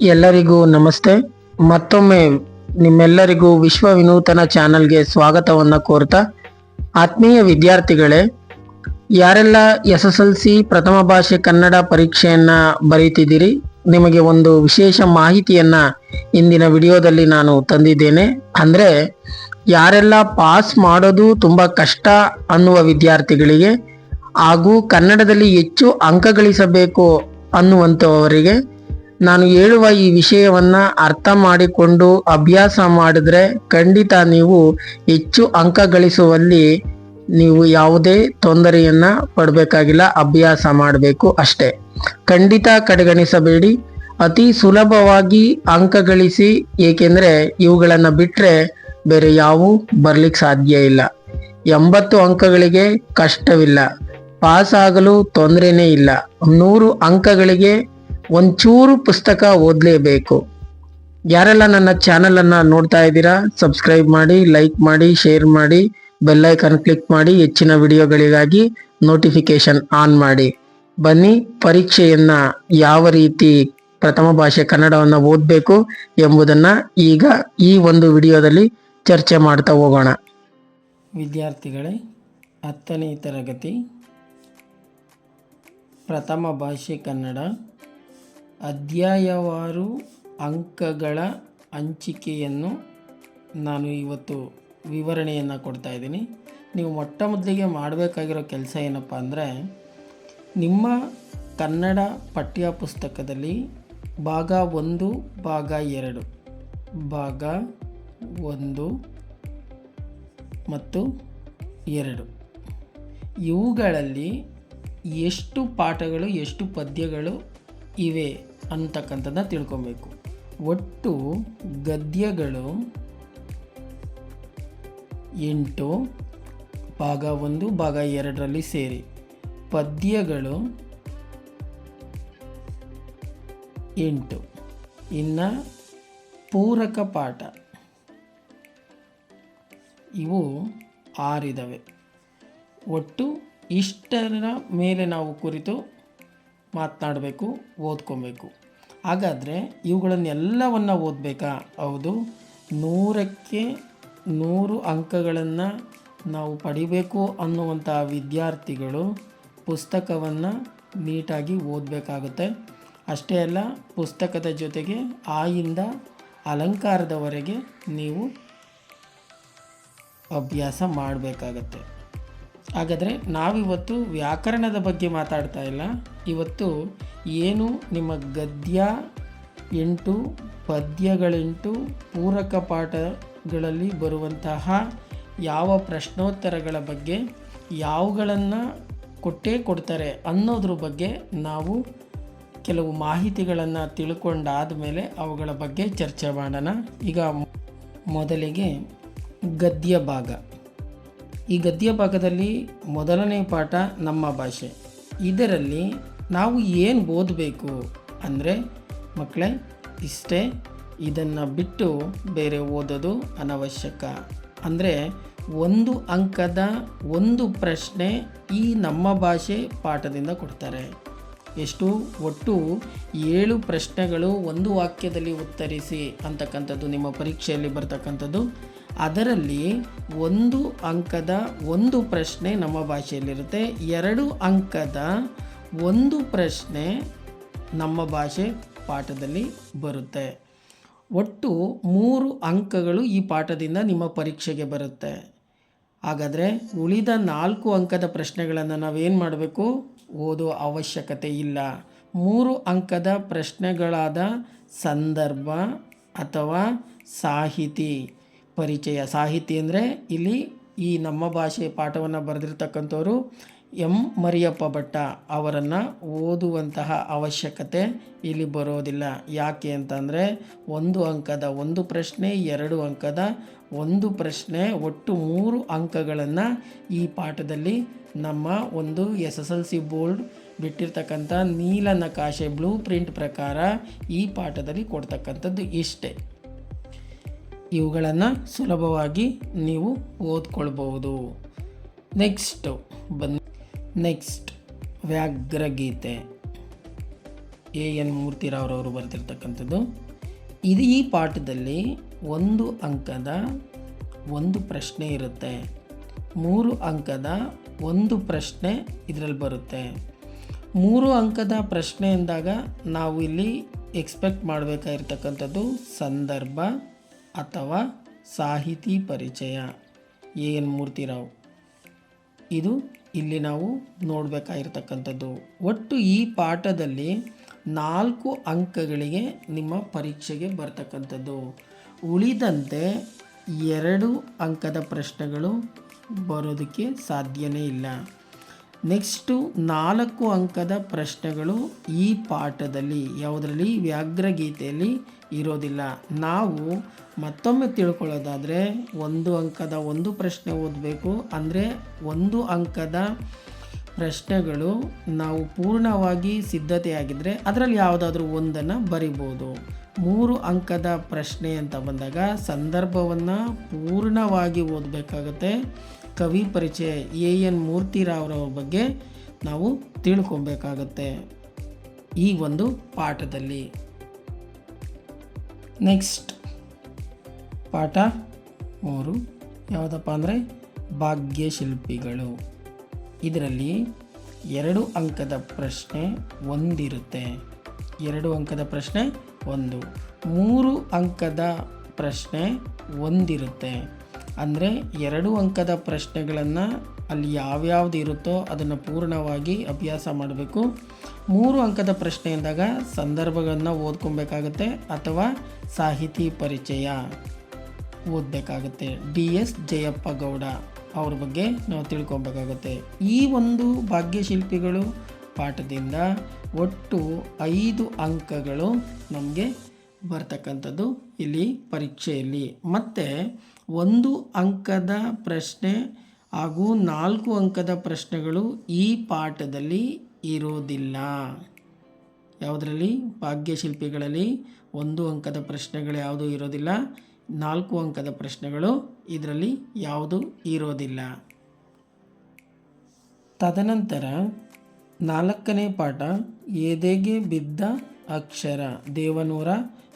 ಎಲ್ಲರಿಗೂ ನಮಸ್ತೆ. ಮತ್ತೊಮ್ಮೆ ನಿಮ್ಮೆಲ್ಲರಿಗೂ ವಿಶ್ವ ವಿನೂತನ ಚಾನಲ್ಗೆ ಸ್ವಾಗತವನ್ನು ಕೋರ್ತಾ ಆತ್ಮೀಯ ವಿದ್ಯಾರ್ಥಿಗಳೇ, ಯಾರೆಲ್ಲ ಎಸ್ ಎಸ್ ಎಲ್ ಸಿ ಪ್ರಥಮ ಭಾಷೆ ಕನ್ನಡ ಪರೀಕ್ಷೆಯನ್ನ ಬರೀತಿದ್ದೀರಿ, ನಿಮಗೆ ಒಂದು ವಿಶೇಷ ಮಾಹಿತಿಯನ್ನ ಇಂದಿನ ವಿಡಿಯೋದಲ್ಲಿ ನಾನು ತಂದಿದ್ದೇನೆ. ಅಂದ್ರೆ, ಯಾರೆಲ್ಲ ಪಾಸ್ ಮಾಡೋದು ತುಂಬಾ ಕಷ್ಟ ಅನ್ನುವ ವಿದ್ಯಾರ್ಥಿಗಳಿಗೆ ಹಾಗೂ ಕನ್ನಡದಲ್ಲಿ ಹೆಚ್ಚು ಅಂಕ ಗಳಿಸಬೇಕು ಅನ್ನುವಂಥವರಿಗೆ ನಾನು ಹೇಳುವ ಈ ವಿಷಯವನ್ನ ಅರ್ಥ ಮಾಡಿಕೊಂಡು ಅಭ್ಯಾಸ ಮಾಡಿದ್ರೆ ಖಂಡಿತ ನೀವು ಹೆಚ್ಚು ಅಂಕ ಗಳಿಸುವಲ್ಲಿ ನೀವು ಯಾವುದೇ ತೊಂದರೆಯನ್ನ ಪಡಬೇಕಾಗಿಲ್ಲ, ಅಭ್ಯಾಸ ಮಾಡಬೇಕು ಅಷ್ಟೇ. ಖಂಡಿತ ಕಡೆಗಣಿಸಬೇಡಿ. ಅತಿ ಸುಲಭವಾಗಿ ಅಂಕ ಗಳಿಸಿ, ಏಕೆಂದ್ರೆ ಇವುಗಳನ್ನ ಬಿಟ್ರೆ ಬೇರೆ ಯಾವೂ ಬರ್ಲಿಕ್ಕೆ ಸಾಧ್ಯ ಇಲ್ಲ. ಎಂಬತ್ತು ಅಂಕಗಳಿಗೆ ಕಷ್ಟವಿಲ್ಲ. ಪಾಸ್ ಆಗಲು ತೊಂದರೆನೇ ಇಲ್ಲ. ನೂರು ಅಂಕಗಳಿಗೆ ಒಂಚೂರು ಪುಸ್ತಕ ಓದಲೇಬೇಕು. ಯಾರೆಲ್ಲ ನನ್ನ ಚಾನೆಲ್ ಅನ್ನ ನೋಡ್ತಾ ಇದ್ದೀರಾ, ಸಬ್ಸ್ಕ್ರೈಬ್ ಮಾಡಿ, ಲೈಕ್ ಮಾಡಿ, ಶೇರ್ ಮಾಡಿ, ಬೆಲ್ ಐಕಾನ್ ಕ್ಲಿಕ್ ಮಾಡಿ, ಹೆಚ್ಚಿನ ವಿಡಿಯೋಗಳಿಗಾಗಿ ನೋಟಿಫಿಕೇಶನ್ ಆನ್ ಮಾಡಿ. ಬನ್ನಿ, ಪರೀಕ್ಷೆಯನ್ನ ಯಾವ ರೀತಿ ಪ್ರಥಮ ಭಾಷೆ ಕನ್ನಡವನ್ನು ಓದಬೇಕು ಎಂಬುದನ್ನ ಈಗ ಈ ಒಂದು ವಿಡಿಯೋದಲ್ಲಿ ಚರ್ಚೆ ಮಾಡ್ತಾ ಹೋಗೋಣ. ವಿದ್ಯಾರ್ಥಿಗಳೇ, ಹತ್ತನೇ ತರಗತಿ, ಪ್ರಥಮ ಭಾಷೆ ಕನ್ನಡ. ಅಧ್ಯಾಯವಾರು ಅಂಕಗಳ ಹಂಚಿಕೆಯನ್ನು ನಾನು ಇವತ್ತು ವಿವರಣೆಯನ್ನು ಕೊಡ್ತಾ ಇದ್ದೀನಿ. ನೀವು ಮೊಟ್ಟ ಮೊದಲಿಗೆ ಮಾಡಬೇಕಾಗಿರೋ ಕೆಲಸ ಏನಪ್ಪ ಅಂದರೆ, ನಿಮ್ಮ ಕನ್ನಡ ಪಠ್ಯ ಪುಸ್ತಕದಲ್ಲಿ ಭಾಗ ಒಂದು, ಭಾಗ ಎರಡು, ಭಾಗ ಒಂದು ಮತ್ತು ಎರಡು. ಇವುಗಳಲ್ಲಿ ಎಷ್ಟು ಪಾಠಗಳು, ಎಷ್ಟು ಪದ್ಯಗಳು ಇವೆ? ಅಂತಕ್ಕಂಥದ್ದನ್ನ ತಿಳ್ಕೊಬೇಕು. ಒಟ್ಟು ಗದ್ಯಗಳು ಎಂಟು ಭಾಗ ಒಂದು ಭಾಗ ಎರಡರಲ್ಲಿ ಸೇರಿ. ಪದ್ಯಗಳು ಎಂಟು. ಇನ್ನು ಪೂರಕ ಪಾಠ. ಇವು ಆರಿದವೆ. ಒಟ್ಟು ಇಷ್ಟರ ಮೇಲೆ ನಾವು ಕುರಿತು ಮಾತನಾಡಬೇಕು, ಓದ್ಕೊಬೇಕು. ಹಾಗಾದರೆ ಇವುಗಳನ್ನೆಲ್ಲವನ್ನು ಓದಬೇಕಾ? ಹೌದು. ನೂರಕ್ಕೆ ನೂರು ಅಂಕಗಳನ್ನು ನಾವು ಪಡಿಬೇಕು ಅನ್ನುವಂಥ ವಿದ್ಯಾರ್ಥಿಗಳು ಪುಸ್ತಕವನ್ನು ನೀಟಾಗಿ ಓದಬೇಕಾಗುತ್ತೆ. ಅಷ್ಟೇ ಅಲ್ಲ, ಪುಸ್ತಕದ ಜೊತೆಗೆ ಆಯಿಂದ ಅಲಂಕಾರದವರೆಗೆ ನೀವು ಅಭ್ಯಾಸ ಮಾಡಬೇಕಾಗತ್ತೆ. ಹಾಗಾದರೆ ನಾವಿವತ್ತು ವ್ಯಾಕರಣದ ಬಗ್ಗೆ ಮಾತಾಡ್ತಾ ಇಲ್ಲ. ಇವತ್ತು ಏನು ನಿಮ್ಮ ಗದ್ಯ ಎಂಟು, ಪದ್ಯಗಳೆಂಟು, ಪೂರಕ ಪಾಠಗಳಲ್ಲಿ ಬರುವಂತಹ ಯಾವ ಪ್ರಶ್ನೋತ್ತರಗಳ ಬಗ್ಗೆ, ಯಾವುಗಳನ್ನು ಕೊಟ್ಟೇ ಕೊಡ್ತಾರೆ ಅನ್ನೋದ್ರ ಬಗ್ಗೆ ನಾವು ಕೆಲವು ಮಾಹಿತಿಗಳನ್ನು ತಿಳ್ಕೊಂಡಾದ ಮೇಲೆ ಅವುಗಳ ಬಗ್ಗೆ ಚರ್ಚೆ ಮಾಡೋಣ. ಈಗ ಮೊದಲಿಗೆ ಗದ್ಯ ಭಾಗ. ಈ ಗದ್ಯ ಭಾಗದಲ್ಲಿ ಮೊದಲನೇ ಪಾಠ ನಮ್ಮ ಭಾಷೆ. ಇದರಲ್ಲಿ ನಾವು ಏನು ಓದಬೇಕು ಅಂದರೆ ಮಕ್ಕಳೇ ಇಷ್ಟೇ ಇದನ್ನು ಬಿಟ್ಟು ಬೇರೆ ಓದೋದು ಅನವಶ್ಯಕ. ಅಂದರೆ ಒಂದು ಅಂಕದ ಒಂದು ಪ್ರಶ್ನೆ ಈ ನಮ್ಮ ಭಾಷೆ ಪಾಠದಿಂದ ಕೊಡ್ತಾರೆ. ಎಷ್ಟು? ಒಟ್ಟು ಏಳು ಪ್ರಶ್ನೆಗಳು ಒಂದು ವಾಕ್ಯದಲ್ಲಿ ಉತ್ತರಿಸಿ ಅಂತಕ್ಕಂಥದ್ದು, ನಿಮ್ಮ ಪರೀಕ್ಷೆಯಲ್ಲಿ ಬರ್ತಕ್ಕಂಥದ್ದು. ಅದರಲ್ಲಿ ಒಂದು ಅಂಕದ ಒಂದು ಪ್ರಶ್ನೆ ನಮ್ಮ ಭಾಷೆಯಲ್ಲಿರುತ್ತೆ. ಎರಡು ಅಂಕದ ಒಂದು ಪ್ರಶ್ನೆ ನಮ್ಮ ಭಾಷೆ ಪಾಠದಲ್ಲಿ ಬರುತ್ತೆ. ಒಟ್ಟು ಮೂರು ಅಂಕಗಳು ಈ ಪಾಠದಿಂದ ನಿಮ್ಮ ಪರೀಕ್ಷೆಗೆ ಬರುತ್ತೆ. ಹಾಗಾದರೆ ಉಳಿದ ನಾಲ್ಕು ಅಂಕದ ಪ್ರಶ್ನೆಗಳನ್ನು ನಾವೇನು ಮಾಡಬೇಕು? ಓದೋ ಅವಶ್ಯಕತೆ ಇಲ್ಲ. ಮೂರು ಅಂಕದ ಪ್ರಶ್ನೆಗಳಾದ ಸಂದರ್ಭ ಅಥವಾ ಸಾಹಿತಿ. ಪರಿಚಯ. ಸಾಹಿತಿ ಅಂದರೆ ಇಲ್ಲಿ ಈ ನಮ್ಮ ಭಾಷೆ ಪಾಠವನ್ನು ಬರೆದಿರ್ತಕ್ಕಂಥವರು ಎಂ ಮರಿಯಪ್ಪ ಭಟ್ಟ ಅವರನ್ನು ಓದುವಂತಹ ಅವಶ್ಯಕತೆ ಇಲ್ಲಿ ಬರೋದಿಲ್ಲ. ಯಾಕೆ ಅಂತಂದರೆ ಒಂದು ಅಂಕದ ಒಂದು ಪ್ರಶ್ನೆ, ಎರಡು ಅಂಕದ ಒಂದು ಪ್ರಶ್ನೆ, ಒಟ್ಟು ಮೂರು ಅಂಕಗಳನ್ನು ಈ ಪಾಠದಲ್ಲಿ ನಮ್ಮ ಒಂದು S S L C board ಬಿಟ್ಟಿರ್ತಕ್ಕಂಥ ನೀಲ ನಕಾಶೆ ಬ್ಲೂ ಪ್ರಿಂಟ್ ಪ್ರಕಾರ ಈ ಪಾಠದಲ್ಲಿ ಕೊಡ್ತಕ್ಕಂಥದ್ದು ಇಷ್ಟೇ. ಇವುಗಳನ್ನು ಸುಲಭವಾಗಿ ನೀವು ಓದ್ಕೊಳ್ಬಹುದು. ನೆಕ್ಸ್ಟ್ ಬನ್ನಿ ನೆಕ್ಸ್ಟ್ ವ್ಯಾಘ್ರಗೀತೆ. ಎ ಎನ್ ಮೂರ್ತಿರಾವ್ರವರು ಬರೆದಿರ್ತಕ್ಕಂಥದ್ದು. ಇದು ಈ ಪಾಠದಲ್ಲಿ ಒಂದು ಅಂಕದ ಒಂದು ಪ್ರಶ್ನೆ ಇರುತ್ತೆ. ಮೂರು ಅಂಕದ ಒಂದು ಪ್ರಶ್ನೆ ಇದರಲ್ಲಿ ಬರುತ್ತೆ. ಮೂರು ಅಂಕದ ಪ್ರಶ್ನೆ ಎಂದಾಗ ನಾವು ಇಲ್ಲಿ ಎಕ್ಸ್ಪೆಕ್ಟ್ ಮಾಡಬೇಕಾಗಿರ್ತಕ್ಕಂಥದ್ದು ಸಂದರ್ಭ ಅಥವಾ ಸಾಹಿತಿ ಪರಿಚಯ. A N Murthy Rao? ಇದು ಇಲ್ಲಿ ನಾವು ನೋಡಬೇಕಾಗಿರ್ತಕ್ಕಂಥದ್ದು. ಒಟ್ಟು ಈ ಪಾಠದಲ್ಲಿ ನಾಲ್ಕು ಅಂಕಗಳಿಗೆ ನಿಮ್ಮ ಪರೀಕ್ಷೆಗೆ ಬರ್ತಕ್ಕಂಥದ್ದು. ಉಳಿದಂತೆ ಎರಡು ಅಂಕದ ಪ್ರಶ್ನೆಗಳು ಬರೋದಕ್ಕೆ ಸಾಧ್ಯನೇ ಇಲ್ಲ. ನೆಕ್ಸ್ಟು ನಾಲ್ಕು ಅಂಕದ ಪ್ರಶ್ನೆಗಳು ಈ ಪಾಠದಲ್ಲಿ. ಯಾವುದರಲ್ಲಿ? ವ್ಯಾಘ್ರಗೀತೆಯಲ್ಲಿ ಇರೋದಿಲ್ಲ. ನಾವು ಮತ್ತೊಮ್ಮೆ ತಿಳ್ಕೊಳ್ಳೋದಾದರೆ ಒಂದು ಅಂಕದ ಒಂದು ಪ್ರಶ್ನೆ ಓದಬೇಕು. ಅಂದರೆ ಒಂದು ಅಂಕದ ಪ್ರಶ್ನೆಗಳು ನಾವು ಪೂರ್ಣವಾಗಿ ಸಿದ್ಧತೆಯಾಗಿದ್ದರೆ ಅದರಲ್ಲಿ ಯಾವುದಾದ್ರೂ ಒಂದನ್ನು ಬರಿಬೋದು. ಮೂರು ಅಂಕದ ಪ್ರಶ್ನೆ ಅಂತ ಬಂದಾಗ ಸಂದರ್ಭವನ್ನು ಪೂರ್ಣವಾಗಿ ಓದಬೇಕಾಗುತ್ತೆ. ಕವಿ ಪರಿಚಯ ಎ ಎನ್ ಮೂರ್ತಿರಾವ್ರವ್ರ ಬಗ್ಗೆ ನಾವು ತಿಳ್ಕೊಬೇಕಾಗತ್ತೆ ಈ ಒಂದು ಪಾಠದಲ್ಲಿ. ನೆಕ್ಸ್ಟ್ ಪಾಠ ಮೂರು. ಯಾವುದಪ್ಪ ಅಂದರೆ ಭಾಗ್ಯಶಿಲ್ಪಿಗಳು. ಇದರಲ್ಲಿ ಎರಡು ಅಂಕದ ಪ್ರಶ್ನೆ ಒಂದಿರುತ್ತೆ. ಎರಡು ಅಂಕದ ಪ್ರಶ್ನೆ ಒಂದು. ಮೂರು ಅಂಕದ ಪ್ರಶ್ನೆ ಒಂದಿರುತ್ತೆ. ಅಂದರೆ ಎರಡು ಅಂಕದ ಪ್ರಶ್ನೆಗಳನ್ನು ಅಲ್ಲಿ ಯಾವ್ಯಾವ್ದು ಇರುತ್ತೋ ಅದನ್ನು ಪೂರ್ಣವಾಗಿ ಅಭ್ಯಾಸ ಮಾಡಬೇಕು. ಮೂರು ಅಂಕದ ಪ್ರಶ್ನೆ ಎಂದಾಗ ಸಂದರ್ಭಗಳನ್ನು ಓದ್ಕೊಬೇಕಾಗತ್ತೆ ಅಥವಾ ಸಾಹಿತಿ ಪರಿಚಯ ಓದಬೇಕಾಗುತ್ತೆ. ಡಿ ಎಸ್ ಜಯಪ್ಪ ಗೌಡ ಅವ್ರ ಬಗ್ಗೆ ನಾವು ತಿಳ್ಕೊಬೇಕಾಗತ್ತೆ. ಈ ಒಂದು ಭಾಗ್ಯಶಿಲ್ಪಿಗಳು ಪಾಠದಿಂದ ಒಟ್ಟು ಐದು ಅಂಕಗಳು ನಮಗೆ ಬರ್ತಕ್ಕಂಥದ್ದು ಇಲ್ಲಿ ಪರೀಕ್ಷೆಯಲ್ಲಿ. ಮತ್ತು ಒಂದು ಅಂಕದ ಪ್ರಶ್ನೆ ಹಾಗೂ ನಾಲ್ಕು ಅಂಕದ ಪ್ರಶ್ನೆಗಳು ಈ ಪಾಠದಲ್ಲಿ ಇರೋದಿಲ್ಲ. ಯಾವುದರಲ್ಲಿ? ಭಾಗ್ಯಶಿಲ್ಪಿಗಳಲ್ಲಿ ಒಂದು ಅಂಕದ ಪ್ರಶ್ನೆಗಳು ಯಾವುದೂ ಇರೋದಿಲ್ಲ. ನಾಲ್ಕು ಅಂಕದ ಪ್ರಶ್ನೆಗಳು ಇದರಲ್ಲಿ ಯಾವುದು ಇರೋದಿಲ್ಲ. ತದನಂತರ ನಾಲ್ಕನೇ ಪಾಠ ಎದೆಗೆ ಬಿದ್ದ ಅಕ್ಷರ, ದೇವನೂರ,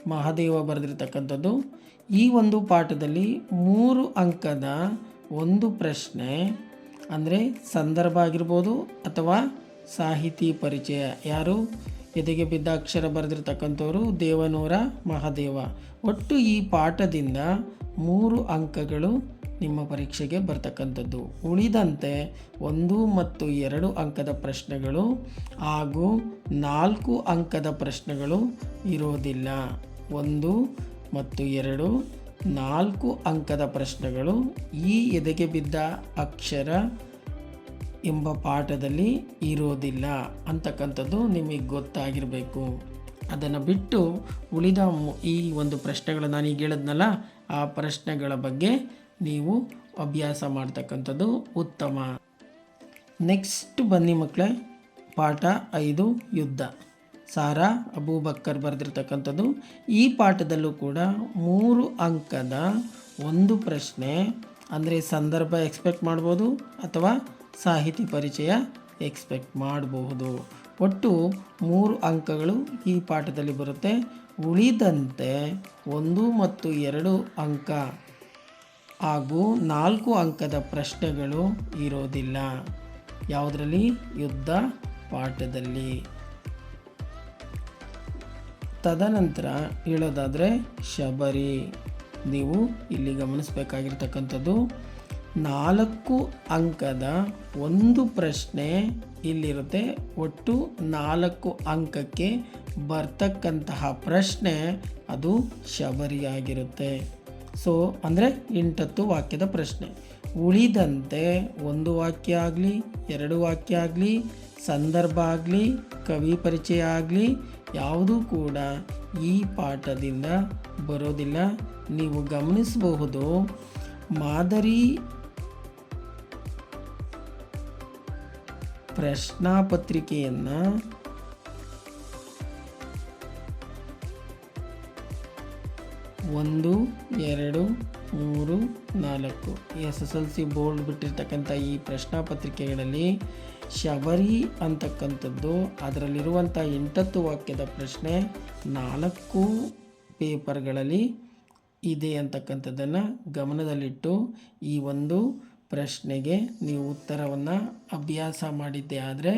ಮಹಾದೇವ ಬರೆದಿರ್ತಕ್ಕಂಥದ್ದು. ಈ ಒಂದು ಪಾಠದಲ್ಲಿ ಮೂರು ಅಂಕದ ಒಂದು ಪ್ರಶ್ನೆ, ಅಂದರೆ ಸಂದರ್ಭ ಆಗಿರ್ಬೋದು ಅಥವಾ ಸಾಹಿತಿ ಪರಿಚಯ. ಯಾರು? ಎದೆಗೆ ಬಿದ್ದ ಅಕ್ಷರ ಬರೆದಿರ್ತಕ್ಕಂಥವ್ರು ದೇವನೂರ ಮಹಾದೇವ. ಒಟ್ಟು ಈ ಪಾಠದಿಂದ ಮೂರು ಅಂಕಗಳು ನಿಮ್ಮ ಪರೀಕ್ಷೆಗೆ ಬರ್ತಕ್ಕಂಥದ್ದು. ಉಳಿದಂತೆ ಒಂದು ಮತ್ತು ಎರಡು ಅಂಕದ ಪ್ರಶ್ನೆಗಳು ಹಾಗೂ ನಾಲ್ಕು ಅಂಕದ ಪ್ರಶ್ನೆಗಳು ಇರೋದಿಲ್ಲ. ಒಂದು ಮತ್ತು ಎರಡು, ನಾಲ್ಕು ಅಂಕದ ಪ್ರಶ್ನೆಗಳು. ಈ ಎದೆಗೆ ಬಿದ್ದ ಅಕ್ಷರ ಎಂಬ ಪಾಠದಲ್ಲಿ ಇರೋದಿಲ್ಲ ಅಂತಕ್ಕಂಥದ್ದು ನಿಮಗೆ ಗೊತ್ತಾಗಿರಬೇಕು. ಅದನ್ನು ಬಿಟ್ಟು ಉಳಿದ ಈ ಒಂದು ಪ್ರಶ್ನೆಗಳು ನಾನು ಈಗ ಹೇಳಿದ್ನಲ್ಲ, ಆ ಪ್ರಶ್ನೆಗಳ ಬಗ್ಗೆ ನೀವು ಅಭ್ಯಾಸ ಮಾಡ್ತಕ್ಕಂಥದ್ದು ಉತ್ತಮ. ನೆಕ್ಸ್ಟ್ ಬನ್ನಿ ಮಕ್ಕಳೇ, ಪಾಠ ಐದು, ಯುದ್ಧ. ಸಾರಾ ಅಬೂಬಕ್ಕರ್ ಬರೆದಿರ್ತಕ್ಕಂಥದ್ದು. ಈ ಪಾಠದಲ್ಲೂ ಕೂಡ ಮೂರು ಅಂಕದ ಒಂದು ಪ್ರಶ್ನೆ, ಅಂದರೆ ಸಂದರ್ಭ ಎಕ್ಸ್ಪೆಕ್ಟ್ ಮಾಡ್ಬೋದು ಅಥವಾ ಸಾಹಿತಿ ಪರಿಚಯ ಎಕ್ಸ್ಪೆಕ್ಟ್ ಮಾಡಬಹುದು ಒಟ್ಟು ಮೂರು ಅಂಕಗಳು ಈ ಪಾಠದಲ್ಲಿ ಬರುತ್ತೆ. ಉಳಿದಂತೆ ಒಂದು ಮತ್ತು ಎರಡು ಅಂಕ ಹಾಗೂ ನಾಲ್ಕು ಅಂಕದ ಪ್ರಶ್ನೆಗಳು ಇರೋದಿಲ್ಲ. ಯಾವುದರಲ್ಲಿ? ಯುದ್ಧ ಪಾಠದಲ್ಲಿ. ತದನಂತರ ಹೇಳೋದಾದರೆ ಶಬರಿ. ನೀವು ಇಲ್ಲಿ ಗಮನಿಸಬೇಕಾಗಿರ್ತಕ್ಕಂಥದ್ದು ನಾಲ್ಕು ಅಂಕದ ಒಂದು ಪ್ರಶ್ನೆ ಇಲ್ಲಿರುತ್ತೆ. ಒಟ್ಟು ನಾಲ್ಕು ಅಂಕಕ್ಕೆ ಬರ್ತಕ್ಕಂತಹ ಪ್ರಶ್ನೆ ಅದು ಶಬರಿಯಾಗಿರುತ್ತೆ. ಸೊ ಅಂದರೆ ಎಂಟತ್ತು ವಾಕ್ಯದ ಪ್ರಶ್ನೆ. ಉಳಿದಂತೆ ಒಂದು ವಾಕ್ಯ ಆಗಲಿ, ಎರಡು ವಾಕ್ಯ ಆಗಲಿ, ಸಂದರ್ಭ ಆಗಲಿ, ಕವಿ ಪರಿಚಯ ಆಗಲಿ ಯಾವುದೂ ಕೂಡ ಈ ಪಾಠದಿಂದ ಬರೋದಿಲ್ಲ. ನೀವು ಗಮನಿಸಬಹುದು, ಮಾದರಿ ಪ್ರಶ್ನಾಪತ್ರಿಕೆಯನ್ನು ಒಂದು, ಎರಡು, ಮೂರು, ನಾಲ್ಕು, S S L C board ಬಿಟ್ಟಿರ್ತಕ್ಕಂಥ ಈ ಪ್ರಶ್ನಾಪತ್ರಿಕೆಗಳಲ್ಲಿ ಶಬರಿ ಅಂತಕ್ಕಂಥದ್ದು. ಅದರಲ್ಲಿರುವಂಥ ಎಂಟತ್ತು ವಾಕ್ಯದ ಪ್ರಶ್ನೆ ನಾಲ್ಕು ಪೇಪರ್ಗಳಲ್ಲಿ ಇದೆ ಅಂತಕ್ಕಂಥದ್ದನ್ನು ಗಮನದಲ್ಲಿಟ್ಟು ಈ ಒಂದು ಪ್ರಶ್ನೆಗೆ ನೀವು ಉತ್ತರವನ್ನು ಅಭ್ಯಾಸ ಮಾಡಿದ್ದೆ ಆದರೆ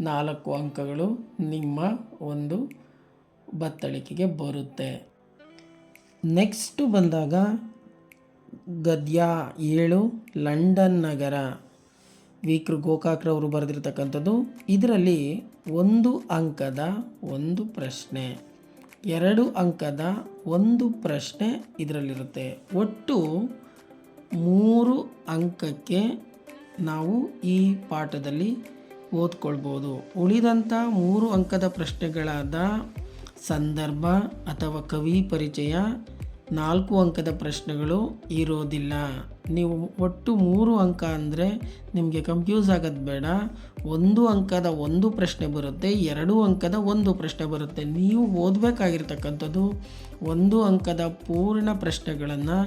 ನಾಲ್ಕು ಅಂಕಗಳು ನಿಮ್ಮ ಒಂದು ಬತ್ತಳಿಕೆಗೆ ಬರುತ್ತೆ. ನೆಕ್ಸ್ಟು ಬಂದಾಗ ಗದ್ಯ ಏಳು ಲಂಡನ್ ನಗರ. ವಿಕ್ರು ಗೋಕಾಕ್ರವರು ಬರೆದಿರ್ತಕ್ಕಂಥದ್ದು, ಇದರಲ್ಲಿ ಒಂದು ಅಂಕದ ಒಂದು ಪ್ರಶ್ನೆ, ಎರಡು ಅಂಕದ ಒಂದು ಪ್ರಶ್ನೆ ಇದರಲ್ಲಿರುತ್ತೆ. ಒಟ್ಟು ಮೂರು ಅಂಕಕ್ಕೆ ನಾವು ಈ ಪಾಠದಲ್ಲಿ ಓದ್ಕೊಳ್ಬೋದು. ಉಳಿದಂಥ ಮೂರು ಅಂಕದ ಪ್ರಶ್ನೆಗಳಾದ ಸಂದರ್ಭ ಅಥವಾ ಕವಿ ಪರಿಚಯ ನಾಲ್ಕು ಅಂಕದ ಪ್ರಶ್ನೆಗಳು ಇರೋದಿಲ್ಲ. ನೀವು ಒಟ್ಟು ಮೂರು ಅಂಕ ಅಂದರೆ ನಿಮಗೆ ಕಂಫ್ಯೂಸ್ ಆಗೋದು ಬೇಡ. ಒಂದು ಅಂಕದ ಒಂದು ಪ್ರಶ್ನೆ ಬರುತ್ತೆ, ಎರಡು ಅಂಕದ ಒಂದು ಪ್ರಶ್ನೆ ಬರುತ್ತೆ. ನೀವು ಓದಬೇಕಾಗಿರ್ತಕ್ಕಂಥದ್ದು ಒಂದು ಅಂಕದ ಪೂರ್ಣ ಪ್ರಶ್ನೆಗಳನ್ನು,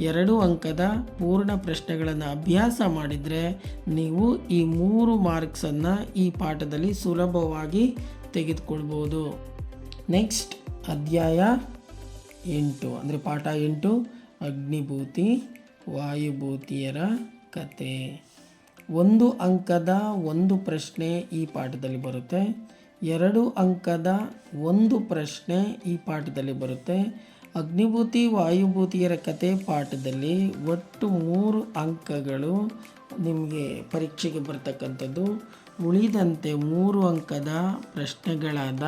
ಎರಡು ಅಂಕದ ಪೂರ್ಣ ಪ್ರಶ್ನೆಗಳನ್ನು ಅಭ್ಯಾಸ ಮಾಡಿದರೆ ನೀವು ಈ ಮೂರು ಮಾರ್ಕ್ಸನ್ನು ಈ ಪಾಠದಲ್ಲಿ ಸುಲಭವಾಗಿ ತೆಗೆದುಕೊಳ್ಬೋದು. ನೆಕ್ಸ್ಟ್ ಅಧ್ಯಾಯ ಎಂಟು, ಅಂದರೆ ಪಾಠ ಎಂಟು, ಅಗ್ನಿಭೂತಿ, ವಾಯುಭೂತಿಯರ ಕತೆ. ಒಂದು ಅಂಕದ ಒಂದು ಪ್ರಶ್ನೆ ಈ ಪಾಠದಲ್ಲಿ ಬರುತ್ತೆ. ಎರಡು ಅಂಕದ ಒಂದು ಪ್ರಶ್ನೆ ಈ ಪಾಠದಲ್ಲಿ ಬರುತ್ತೆ. ಅಗ್ನಿಭೂತಿ, ವಾಯುಭೂತಿಯರ ಕತೆ ಪಾಠದಲ್ಲಿ ಒಟ್ಟು ಮೂರು ಅಂಕಗಳು ನಿಮಗೆ ಪರೀಕ್ಷೆಗೆ ಬರ್ತಕ್ಕಂಥದ್ದು. ಉಳಿದಂತೆ ಮೂರು ಅಂಕದ ಪ್ರಶ್ನೆಗಳಾದ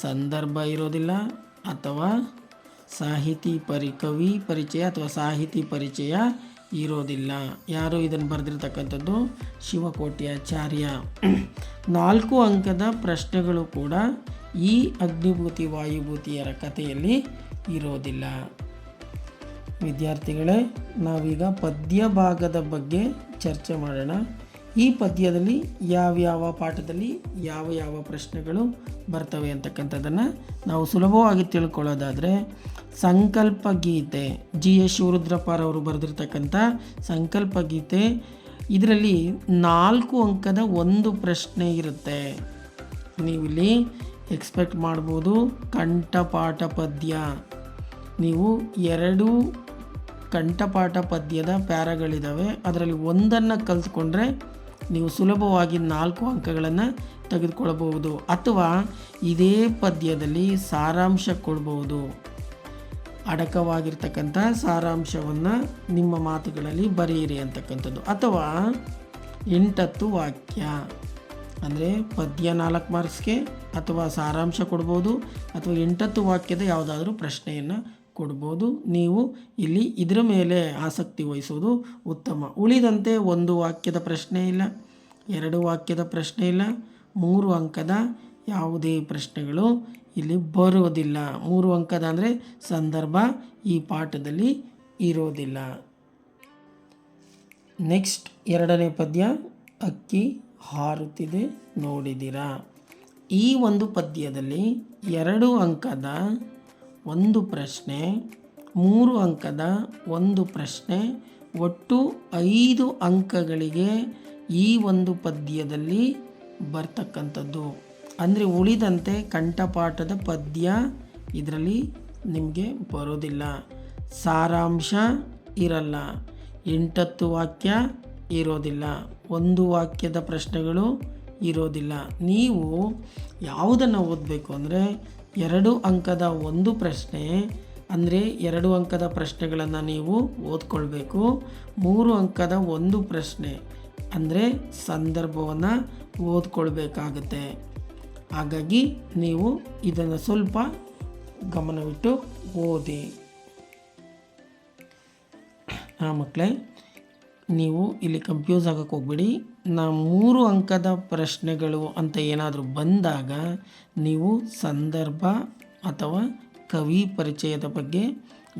ಸಂದರ್ಭ ಇರೋದಿಲ್ಲ ಅಥವಾ ಸಾಹಿತಿ ಪರಿ, ಕವಿ ಪರಿಚಯ ಅಥವಾ ಸಾಹಿತಿ ಪರಿಚಯ ಇರೋದಿಲ್ಲ. ಯಾರು ಇದನ್ನು ಬರೆದಿರ್ತಕ್ಕಂಥದ್ದು? ಶಿವಕೋಟ್ಯಾಚಾರ್ಯ. ನಾಲ್ಕು ಅಂಕದ ಪ್ರಶ್ನೆಗಳು ಕೂಡ ಈ ಅಗ್ನಿಭೂತಿ, ವಾಯುಭೂತಿಯರ ಕಥೆಯಲ್ಲಿ ಇರೋದಿಲ್ಲ. ವಿದ್ಯಾರ್ಥಿಗಳೇ, ನಾವೀಗ ಪದ್ಯ ಭಾಗದ ಬಗ್ಗೆ ಚರ್ಚೆ ಮಾಡೋಣ. ಈ ಪದ್ಯದಲ್ಲಿ ಯಾವ್ಯಾವ ಪಾಠದಲ್ಲಿ ಯಾವ ಯಾವ ಪ್ರಶ್ನೆಗಳು ಬರ್ತವೆ ಅಂತಕ್ಕಂಥದ್ದನ್ನು ನಾವು ಸುಲಭವಾಗಿ ತಿಳ್ಕೊಳ್ಳೋದಾದರೆ ಸಂಕಲ್ಪ ಗೀತೆ ಜಿ ಎಸ್ ಶಿವರುದ್ರಪ್ಪರವರು ಬರೆದಿರ್ತಕ್ಕಂಥ ಸಂಕಲ್ಪ ಗೀತೆ. ಇದರಲ್ಲಿ ನಾಲ್ಕು ಅಂಕದ ಒಂದು ಪ್ರಶ್ನೆ ಇರುತ್ತೆ. ನೀವಿಲ್ಲಿ ಎಕ್ಸ್ಪೆಕ್ಟ್ ಮಾಡ್ಬೋದು ಕಂಠಪಾಠ ಪದ್ಯ. ನೀವು ಎರಡು ಕಂಠಪಾಠ ಪದ್ಯದ ಪ್ಯಾರಗಳಿದ್ದಾವೆ ಅದರಲ್ಲಿ ಒಂದನ್ನು ಕಲಿತ್ಕೊಂಡ್ರೆ ನೀವು ಸುಲಭವಾಗಿ ನಾಲ್ಕು ಅಂಕಗಳನ್ನು ತೆಗೆದುಕೊಳ್ಳಬಹುದು ಅಥವಾ ಇದೇ ಪದ್ಯದಲ್ಲಿ ಸಾರಾಂಶ ಕೊಡಬಹುದು ಅಡಕವಾಗಿರ್ತಕ್ಕಂಥ ಸಾರಾಂಶವನ್ನು ನಿಮ್ಮ ಮಾತುಗಳಲ್ಲಿ ಬರೆಯಿರಿ ಅಂತಕ್ಕಂಥದ್ದು. ಅಥವಾ ಎಂಟತ್ತು ವಾಕ್ಯ. ಅಂದರೆ ಪದ್ಯ ನಾಲ್ಕು ಮಾರ್ಕ್ಸ್ಗೆ ಅಥವಾ ಸಾರಾಂಶ ಕೊಡ್ಬೋದು ಅಥವಾ ಎಂಟತ್ತು ವಾಕ್ಯದ ಯಾವುದಾದ್ರೂ ಪ್ರಶ್ನೆಯನ್ನು ಕೊಡ್ಬೋದು. ನೀವು ಇಲ್ಲಿ ಇದರ ಮೇಲೆ ಆಸಕ್ತಿ ವಹಿಸೋದು ಉತ್ತಮ. ಉಳಿದಂತೆ ಒಂದು ವಾಕ್ಯದ ಪ್ರಶ್ನೆ ಇಲ್ಲ. ಎರಡು ವಾಕ್ಯದ ಪ್ರಶ್ನೆ ಇಲ್ಲ. ಮೂರು ಅಂಕದ ಯಾವುದೇ ಪ್ರಶ್ನೆಗಳು ಇಲ್ಲಿ ಬರೋದಿಲ್ಲ ಮೂರು ಅಂಕದ ಅಂದರೆ ಸಂದರ್ಭ ಈ ಪಾಠದಲ್ಲಿ ಇರೋದಿಲ್ಲ ನೆಕ್ಸ್ಟ್ ಎರಡನೇ ಪದ್ಯ ಅಕ್ಕಿ ಹಾರುತ್ತಿದೆ ನೋಡಿದಿರಾ. ಈ ಒಂದು ಪದ್ಯದಲ್ಲಿ ಎರಡು ಅಂಕದ ಒಂದು ಪ್ರಶ್ನೆ, ಮೂರು ಅಂಕದ ಒಂದು ಪ್ರಶ್ನೆ, ಒಟ್ಟು ಐದು ಅಂಕಗಳಿಗೆ ಈ ಒಂದು ಪದ್ಯದಲ್ಲಿ ಬರ್ತಕ್ಕಂಥದ್ದು. ಅಂದರೆ ಉಳಿದಂತೆ ಕಂಠಪಾಠದ ಪದ್ಯ ಇದರಲ್ಲಿ ನಿಮಗೆ ಬರೋದಿಲ್ಲ. ಸಾರಾಂಶ ಇರಲ್ಲ. ಎಂಟತ್ತು ವಾಕ್ಯ ಇರೋದಿಲ್ಲ. ಒಂದು ವಾಕ್ಯದ ಪ್ರಶ್ನೆಗಳು ಇರೋದಿಲ್ಲ. ನೀವು ಯಾವುದನ್ನು ಓದಬೇಕು ಅಂದರೆ ಎರಡು ಅಂಕದ ಒಂದು ಪ್ರಶ್ನೆ ಅಂದರೆ ಎರಡು ಅಂಕದ ಪ್ರಶ್ನೆಗಳನ್ನು ನೀವು ಓದ್ಕೊಳ್ಬೇಕು. ಮೂರು ಅಂಕದ ಒಂದು ಪ್ರಶ್ನೆ ಅಂದರೆ ಸಂದರ್ಭವನ್ನು ಓದ್ಕೊಳ್ಬೇಕಾಗತ್ತೆ. ಹಾಗಾಗಿ ನೀವು ಇದನ್ನು ಸ್ವಲ್ಪ ಗಮನವಿಟ್ಟು ಓದಿ. ಆ ಮಕ್ಕಳೇ ನೀವು ಇಲ್ಲಿ ಕನ್ಫ್ಯೂಸ್ ಆಗೋಕ್ಕೆ ಹೋಗ್ಬೇಡಿ. ನಾ ಮೂರು ಅಂಕದ ಪ್ರಶ್ನೆಗಳು ಅಂತ ಏನಾದರೂ ಬಂದಾಗ ನೀವು ಸಂದರ್ಭ ಅಥವಾ ಕವಿ ಪರಿಚಯದ ಬಗ್ಗೆ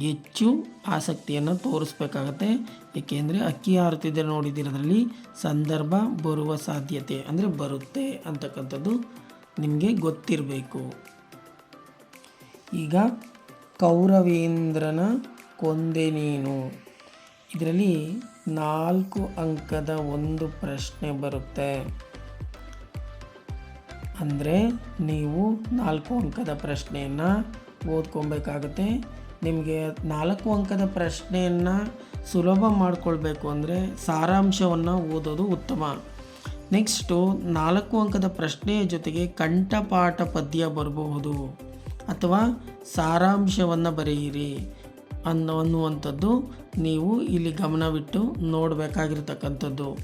ಹೆಚ್ಚು ಆಸಕ್ತಿಯನ್ನು ತೋರಿಸ್ಬೇಕಾಗತ್ತೆ. ಏಕೆಂದರೆ ಅಕ್ಕಿ ಹಾರುತ್ತಿದ್ದರೆ ನೋಡಿದಿರೋದ್ರಲ್ಲಿ ಸಂದರ್ಭ ಬರುವ ಸಾಧ್ಯತೆ ಅಂದರೆ ಬರುತ್ತೆ ಅಂತಕ್ಕಂಥದ್ದು ನಿಮಗೆ ಗೊತ್ತಿರಬೇಕು. ಈಗ ಕೌರವೇಂದ್ರನ ಕೊಂದೆ ನೀನು. ಇದರಲ್ಲಿ ನಾಲ್ಕು ಅಂಕದ ಒಂದು ಪ್ರಶ್ನೆ ಬರುತ್ತೆ. ಅಂದರೆ ನೀವು ನಾಲ್ಕು ಅಂಕದ ಪ್ರಶ್ನೆಯನ್ನು ಓದ್ಕೊಬೇಕಾಗುತ್ತೆ. ನಿಮಗೆ ನಾಲ್ಕು ಅಂಕದ ಪ್ರಶ್ನೆಯನ್ನು ಸುಲಭ ಮಾಡಿಕೊಳ್ಬೇಕು ಅಂದರೆ ಸಾರಾಂಶವನ್ನು ಓದೋದು ಉತ್ತಮ. ನೆಕ್ಸ್ಟು ನಾಲ್ಕು ಅಂಕದ ಪ್ರಶ್ನೆಯ ಜೊತೆಗೆ ಕಂಠಪಾಠ ಪದ್ಯ ಬರಬಹುದು. ಅಥವಾ ಸಾರಾಂಶವನ್ನು ಬರೆಯಿರಿ ಅನ್ನೋ ಅನ್ನುವಂಥದ್ದು ನೀವು ಇಲ್ಲಿ ಗಮನವಿಟ್ಟು ನೋಡಬೇಕಾಗಿರ್ತಕ್ಕಂಥದ್ದು.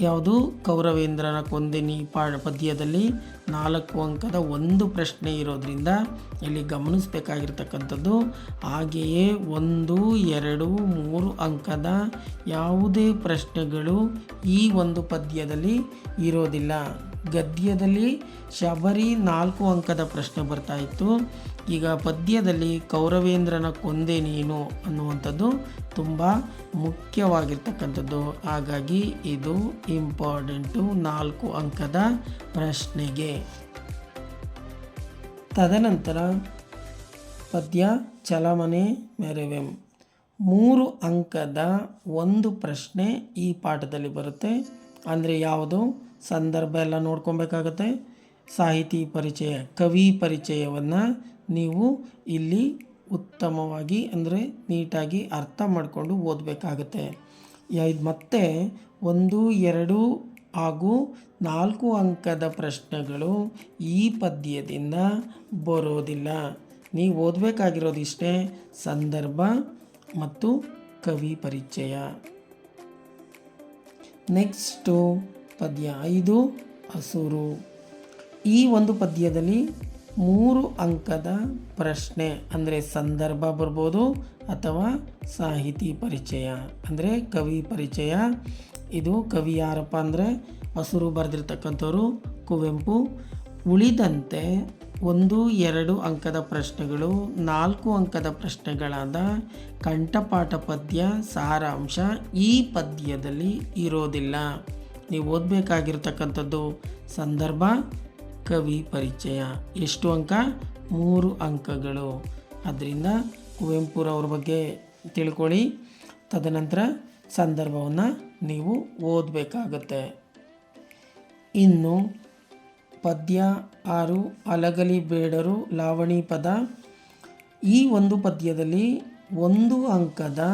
ಯಾವುದು? ಕೌರವೇಂದ್ರನ ಕೊಂದಿನಿ ಪಾ, ಪದ್ಯದಲ್ಲಿ ನಾಲ್ಕು ಅಂಕದ ಒಂದು ಪ್ರಶ್ನೆ ಇರೋದರಿಂದ ಇಲ್ಲಿ ಗಮನಿಸಬೇಕಾಗಿರ್ತಕ್ಕಂಥದ್ದು. ಹಾಗೆಯೇ ಒಂದು, ಎರಡು, ಮೂರು ಅಂಕದ ಯಾವುದೇ ಪ್ರಶ್ನೆಗಳು ಈ ಒಂದು ಪದ್ಯದಲ್ಲಿ ಇರೋದಿಲ್ಲ. ಗದ್ಯದಲ್ಲಿ ಶಬರಿ ನಾಲ್ಕು ಅಂಕದ ಪ್ರಶ್ನೆ ಬರ್ತಾ ಇತ್ತು. ಈಗ ಪದ್ಯದಲ್ಲಿ ಕೌರವೇಂದ್ರನ ಕೊಂದೆ ನೀನು ಅನ್ನುವಂಥದ್ದು ತುಂಬ ಮುಖ್ಯವಾಗಿರ್ತಕ್ಕಂಥದ್ದು. ಹಾಗಾಗಿ ಇದು ಇಂಪಾರ್ಟೆಂಟು ನಾಲ್ಕು ಅಂಕದ ಪ್ರಶ್ನೆಗೆ. ತದನಂತರ ಪದ್ಯ ಚಲಮನೆ ಮೆರೆವೆಂ. ಮೂರು ಅಂಕದ ಒಂದು ಪ್ರಶ್ನೆ ಈ ಪಾಠದಲ್ಲಿ ಬರುತ್ತೆ. ಅಂದರೆ ಯಾವುದು? ಸಂದರ್ಭ ಎಲ್ಲ ನೋಡ್ಕೊಬೇಕಾಗತ್ತೆ. ಸಾಹಿತಿ ಪರಿಚಯ, ಕವಿ ಪರಿಚಯವನ್ನು ನೀವು ಇಲ್ಲಿ ಉತ್ತಮವಾಗಿ ಅಂದರೆ ನೀಟಾಗಿ ಅರ್ಥ ಮಾಡಿಕೊಂಡು ಓದಬೇಕಾಗತ್ತೆ. ಇದು ಮತ್ತೆ ಒಂದು, ಎರಡು ಹಾಗೂ ನಾಲ್ಕು ಅಂಕದ ಪ್ರಶ್ನೆಗಳು ಈ ಪದ್ಯದಿಂದ ಬರೋದಿಲ್ಲ. ನೀವು ಓದಬೇಕಾಗಿರೋದಿಷ್ಟೇ ಸಂದರ್ಭ ಮತ್ತು ಕವಿ ಪರಿಚಯ. ನೆಕ್ಸ್ಟು ಪದ್ಯ ಐದು, ಹಸುರು. ಈ ಒಂದು ಪದ್ಯದಲ್ಲಿ ಮೂರು ಅಂಕದ ಪ್ರಶ್ನೆ ಅಂದರೆ ಸಂದರ್ಭ ಬರ್ಬೋದು ಅಥವಾ ಸಾಹಿತಿ ಪರಿಚಯ. ಅಂದರೆ ಕವಿ ಪರಿಚಯ. ಇದು ಕವಿ ಯಾರಪ್ಪ ಅಂದರೆ ಹಸುರು ಬರೆದಿರ್ತಕ್ಕಂಥವ್ರು, ಕುವೆಂಪು. ಉಳಿದಂತೆ ಒಂದು, ಎರಡು ಅಂಕದ ಪ್ರಶ್ನೆಗಳು, ನಾಲ್ಕು ಅಂಕದ ಪ್ರಶ್ನೆಗಳಾದ ಕಂಠಪಾಠ ಪದ್ಯ, ಸಾರಾಂಶ ಈ ಪದ್ಯದಲ್ಲಿ ಇರೋದಿಲ್ಲ. ನೀವು ಓದಬೇಕಾಗಿರ್ತಕ್ಕಂಥದ್ದು ಸಂದರ್ಭ ಕವಿ ಪರಿಚಯ. ಎಷ್ಟು ಅಂಕ? ಮೂರು ಅಂಕಗಳು. ಅದರಿಂದ ಕುವೆಂಪುರವ್ರ ಬಗ್ಗೆ ತಿಳ್ಕೊಳ್ಳಿ. ತದನಂತರ ಸಂದರ್ಭವನ್ನು ನೀವು ಓದಬೇಕಾಗತ್ತೆ. ಇನ್ನು ಪದ್ಯ ಆರು ಅಲಗಲಿ ಬೇಡರು ಲಾವಣಿ ಪದ. ಈ ಒಂದು ಪದ್ಯದಲ್ಲಿ ಒಂದು ಅಂಕದ